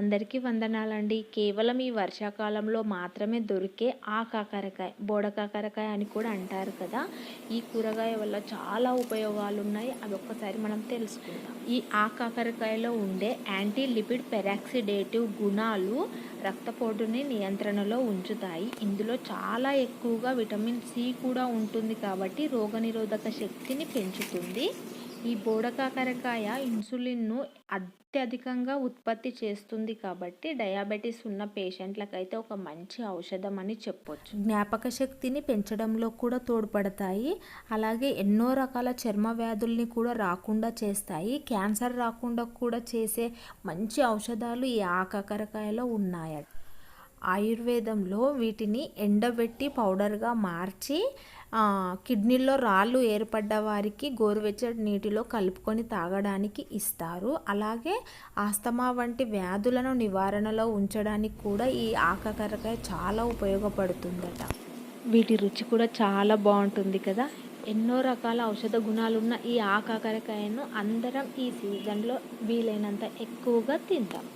అందరికీ వందనాలండి. కేవలం ఈ వర్షాకాలంలో మాత్రమే దొరికే ఆ కాకరకాయ బోడ కాకరకాయ అని కూడా అంటారు కదా. ఈ కూరగాయ వల్ల చాలా ఉపయోగాలు ఉన్నాయి అవి ఒక్కసారి మనం తెలుసుకుందాం. ఈ ఆ కాకరకాయలో ఉండే యాంటీ లిపిడ్ పెరాక్సిడేటివ్ గుణాలు రక్తపోటుని నియంత్రణలో ఉంచుతాయి. ఇందులో చాలా ఎక్కువగా విటమిన్ సి కూడా ఉంటుంది కాబట్టి రోగనిరోధక శక్తిని పెంచుతుంది. ఈ బోడ కాకరకాయ ఇన్సులిన్ను అత్యధికంగా ఉత్పత్తి చేస్తుంది కాబట్టి డయాబెటీస్ ఉన్న పేషెంట్లకైతే ఒక మంచి ఔషధం అని చెప్పొచ్చు. జ్ఞాపక శక్తిని పెంచడంలో కూడా తోడ్పడతాయి. అలాగే ఎన్నో రకాల చర్మ వ్యాధుల్ని కూడా రాకుండా చేస్తాయి. క్యాన్సర్ రాకుండా కూడా చేసే మంచి ఔషధాలు ఈ ఆకాకరకాయలో ఉన్నాయట. ఆయుర్వేదంలో వీటిని ఎండబెట్టి పౌడర్గా మార్చి కిడ్నీలో రాళ్ళు ఏర్పడ్డ వారికి గోరువెచ్చటి నీటిలో కలుపుకొని తాగడానికి ఇస్తారు. అలాగే ఆస్తమా వంటి వ్యాధులను నివారణలో ఉంచడానికి కూడా ఈ ఆకాకరకాయ చాలా ఉపయోగపడుతుందట. వీటి రుచి కూడా చాలా బాగుంటుంది కదా. ఎన్నో రకాల ఔషధ గుణాలున్న ఈ ఆకాకరకాయను అందరం ఈ సీజన్లో వీలైనంత ఎక్కువగా తింటాం.